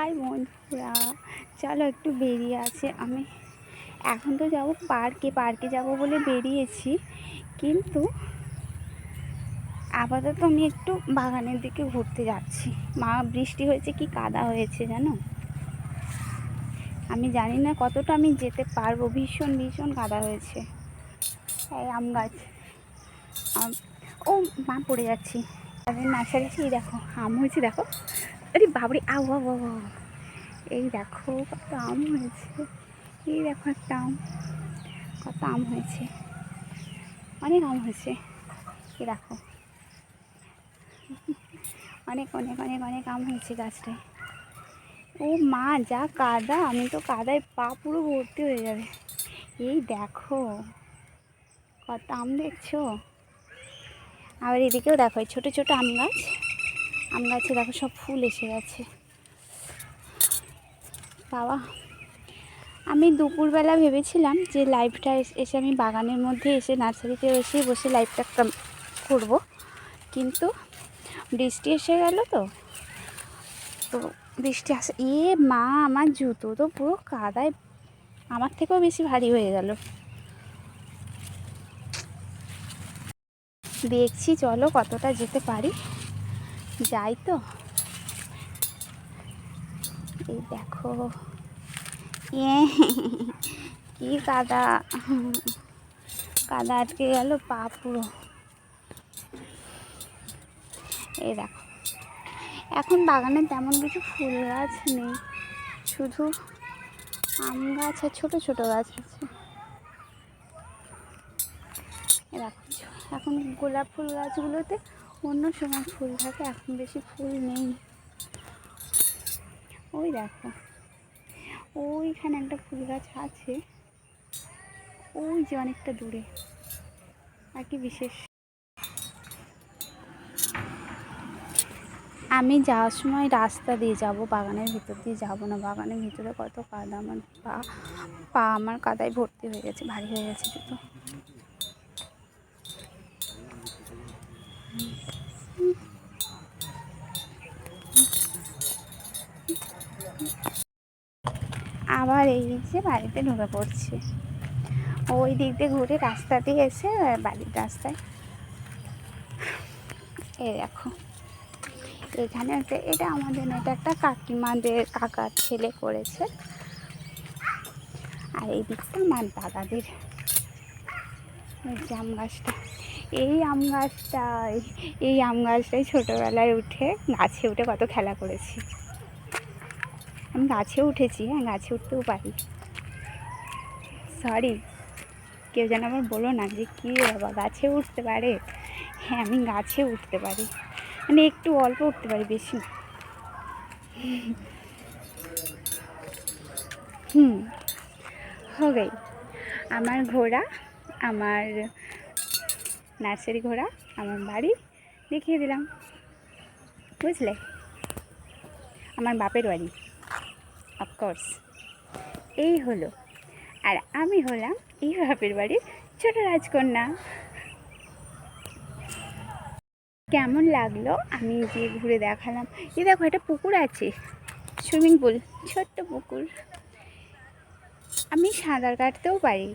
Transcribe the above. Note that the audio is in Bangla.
হাই বন্ধুরা, চলো একটু বেরিয়ে আছে আমি। এখন তো যাব পার্কে পার্কে যাব বলে বেরিয়েছি, কিন্তু আপাতত আমি একটু বাগানের দিকে ঘুরতে যাচ্ছি। মা, বৃষ্টি হয়েছে কি কাদা হয়েছে জানো? আমি জানি না কতটা আমি যেতে পারব, ভীষণ ভীষণ কাদা হয়েছে। এই আম গাছ ও মা, পড়ে যাচ্ছি। তাদের নার্সারি, এই দেখো, আম হয়েছে, দেখো। আরে বাবরে, আউ। এই দেখো কত আম হয়েছে। এই দেখো একটা আম। কত আম হয়েছে। অনেক আম হয়েছে। এই দেখো। অনেক অনেক অনেক অনেক আম হয়েছে গাছটায়। ও মা, যা কাদা। আমি তো কাদায় পা পুরো ভর্তি হয়ে যাবে। এই দেখো। কত আম দেখছ? আবার এদিকেও দেখো ছোটো ছোটো আম গাছ। আম গাছে দেখো সব ফুল এসে গেছে। বাবা, আমি দুপুরবেলা ভেবেছিলাম যে লাইভটা এসে আমি বাগানের মধ্যে এসে নার্সারিতে এসে বসে লাইভটা করব। কিন্তু বৃষ্টি এসে গেল তো। তো বৃষ্টি আসে, এ মা আমার জুতো তো পুরো কাদায়, আমার থেকেও বেশি ভারী হয়ে গেল। দেখছি চলো কতটা যেতে পারি। যাই তো। এই দেখো। এ, কি কাদা। কাদা আটকে গেল, পা পুরো। এই দেখো। এখন বাগানে তেমন কিছু ফুল গাছ নেই। শুধু আম গাছ আর ছোটো ছোটো গাছ আছে। দেখো, এখন গোলাপ ফুল গাছগুলোতে অন্য সময় ফুল থাকে, এখন বেশি ফুল নেই। ওই দেখো, ওইখানে একটা ফুল গাছ আছে, ওই যে অনেকটা দূরে, আর কি বিশেষ। আমি যাওয়ার সময় রাস্তা দিয়ে যাব, বাগানের ভিতর দিয়ে যাব না, বাগানের ভিতরে কত কাদা, আমার পা পা আমার কাদায় ভর্তি হয়ে গেছে, ভারী হয়ে গেছে জুতো। আবার এই যে বাড়িতে ঢুকে পড়ছে। ওই দিক দিয়ে ঘুরে রাস্তা দিয়ে এসে বাড়ির রাস্তায়। এই দেখো, এখানে একটা এটা আমাদের এটা একটা কাকিমাদের কাকার ছেলে করেছে। আর এই দিকটা আমার দাদাদের। আম গাছটা, এই আম গাছটাই এই আম গাছটাই ছোটোবেলায় উঠে, গাছে উঠে কত খেলা করেছি। আমি গাছে উঠেছি হ্যাঁ গাছে উঠতেও পারি। সরি কেউ যেন আবার বলো না যে কী বাবা, গাছে উঠতে পারে? হ্যাঁ আমি গাছে উঠতে পারি। মানে একটু অল্প উঠতে পারি, বেশি। হুম হো গই আমার ঘোড়া, আমার নার্সারি ঘোড়া, আমার বাড়ি, দেখিয়ে দিলাম। বুঝলে? আমার বাপের বাড়ি। অফকোর্স এই হলো। আর আমি হলাম এই বাপের বাড়ির ছোট রাজকন্যা। কেমন লাগল? আমি যে ঘুরে দেখালাম। এই দেখো, একটা পুকুর আছে। সুইমিং পুল ছোট্ট পুকুর। আমি সাঁতার কাটতেও পারি।